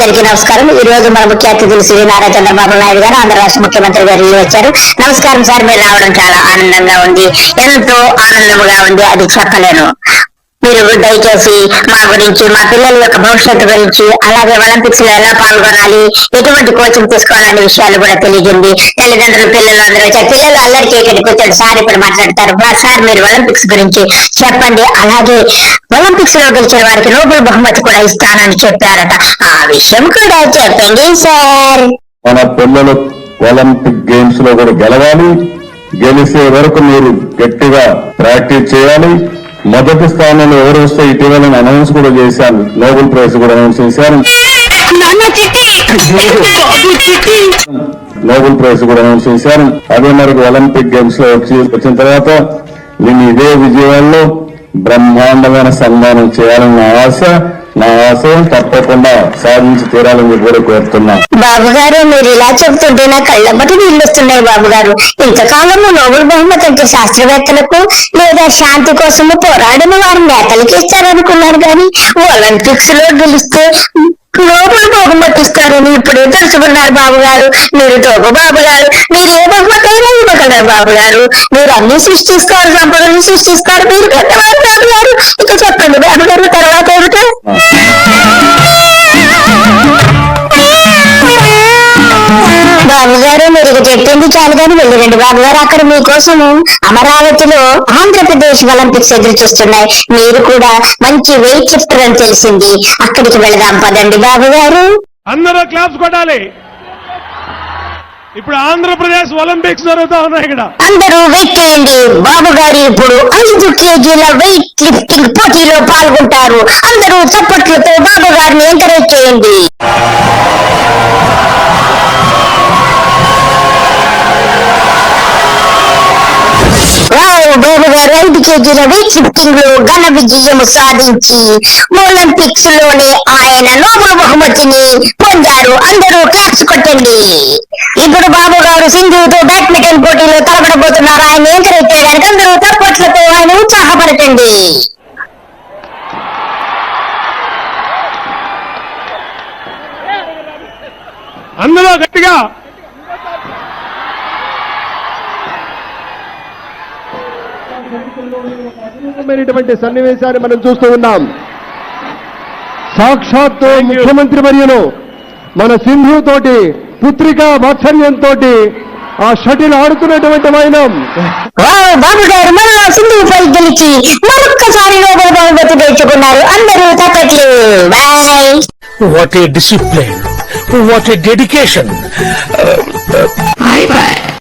అందరికీ నమస్కారం. ఈ రోజు మన ముఖ్య అతిథులు శ్రీ నారా చంద్రబాబు నాయుడు గారు ఆంధ్ర రాష్ట్ర ముఖ్యమంత్రి గారు వచ్చారు. నమస్కారం సార్ మీరు రావడం చాలా ఆనందంగా ఉంది. ఎంతో ఆనందముగా ఉంది. అది చెప్పలేను. మీరు దయచేసి మా గురించి మా పిల్లల యొక్క భవిష్యత్తు గురించి అలాగే ఒలింపిక్స్లో ఎలా పాల్గొనాలి ఎటువంటి కోచింగ్ తీసుకోవాలనే విషయాలు కూడా తెలియజేయండి. తల్లిదండ్రులు పిల్లలు అందరూ వచ్చారు పిల్లలు అల్లరి చేయకండి కూర్చొని సార్ ఇప్పుడు మాట్లాడతారు. సార్ మీరు ఒలింపిక్స్ గురించి చెప్పండి. అలాగే ఒలింపిక్స్లో గెలిచిన వారికి నోబెల్ బహుమతి కూడా ఇస్తానని చెప్పారట. ఆ విషయం కూడా చెప్పండి సార్. మన పిల్లలు ఒలింపిక్ గేమ్స్లో కూడా గెలవాలి. గెలిచే వరకు మీరు గట్టిగా ప్రాక్టీస్ చేయాలి. మొదటి స్థానంలో ఎవరు వస్తే ఇటీవల అనౌన్స్ కూడా చేశాను. నోబెల్ ప్రైజ్ కూడా అనౌన్స్ చిట్టి. నోబెల్ ప్రైజ్ కూడా అనౌన్స్ చేశాను. అదే మరి ఒలింపిక్ గేమ్స్లో వచ్చి వచ్చిన తర్వాత నేను ఇదే విజయాల్లో బ్రహ్మాండమైన సన్మానం చేయాలని నా ఆశ. నా ఆశయం తప్పకుండా సాధించి తీరాలని కూడా కోరుతున్నా. బాబు గారు మీరు ఇలా చెబుతుంటే నా కళ్ళమ్మటి నీళ్ళు వస్తున్నాయి బాబు గారు ఇంతకాలము నోబెల్ బహుమతి అంటే శాస్త్రవేత్తలకు లేదా శాంతి కోసము పోరాడిన వారి నేతలకి ఇస్తారనుకున్నారు కానీ ఒలింపిక్స్లో గెలిస్తే నోబెల్ బహుమతి ఇస్తారని ఇప్పుడే తెలుసుకున్నారు బాబు గారు మీరు తోపు బాబు గారు మీరు ఏ బహుమతి అయినా ఇవ్వగలరు బాబు గారు మీరు అన్ని సృష్టిస్తారు సంపదలు సృష్టిస్తారు మీరు పెద్దవారు బాబు గారు ఇక చెప్పండి బాబు గారు తర్వాత చెప్పింది చాలు కానీ వెళ్ళిరండి బాబు గారు. అక్కడ మీకోసము అమరావతిలో ఆంధ్రప్రదేశ్ ఒలింపిక్స్ ఎదురు చూస్తున్నాయి. మీరు కూడా మంచి వెయిట్ లిఫ్టర్ అని తెలిసింది. అక్కడికి వెళదాం పదండి బాబు గారు. అందరూ క్లాప్స్ కొట్టాలి. ఇప్పుడు ఆంధ్రప్రదేశ్ ఒలింపిక్స్ జరుగుతా ఉన్నాయి ఇక్కడ. అందరూ వెయిట్ చేయండి బాబు గారు ఇప్పుడు ఐదు కేజీల వెయిట్ లిఫ్టింగ్ పోటీలో పాల్గొంటారు. అందరూ చప్పట్లతో బాబు గారిని ఎంకరేజ్ చేయండి. వావ్ రెండు కేజీల వెయిట్ లిఫ్టింగ్లో ఘన విజయం సాధించి ఒలింపిక్స్లోనే ఆయన నోబెల్ బహుమతిని పొందారు. అందరూ క్లాప్స్ కొట్టండి. ఇప్పుడు బాబు గారు సింధుతో బ్యాడ్మింటన్ పోటీలో తలపడబోతున్నారు. ఆయన ఎంకరేజ్ చేయడానికి అందరూ తప్పట్లతో ఆయన ఉత్సాహపరచండి అందులో గట్టిగా అద్భుతమైనటువంటి సన్నివేశాన్ని మనం చూస్తూ ఉన్నాం సాక్షాత్తు you. ముఖ్యమంత్రి వర్యులు మన సింధు తోటి పుత్రికా వాత్సల్యంతో ఆ షటిల్ ఆడుతున్నటువంటి వైనం వావ్ బాబు గారు మళ్ళా సింధుపై గెలిచి మరొక్కసారి నోబెల్ బహుమతి తెచ్చుకున్నారు అందరూ తప్పట్లు boy What a discipline. What a dedication. Uh, uh,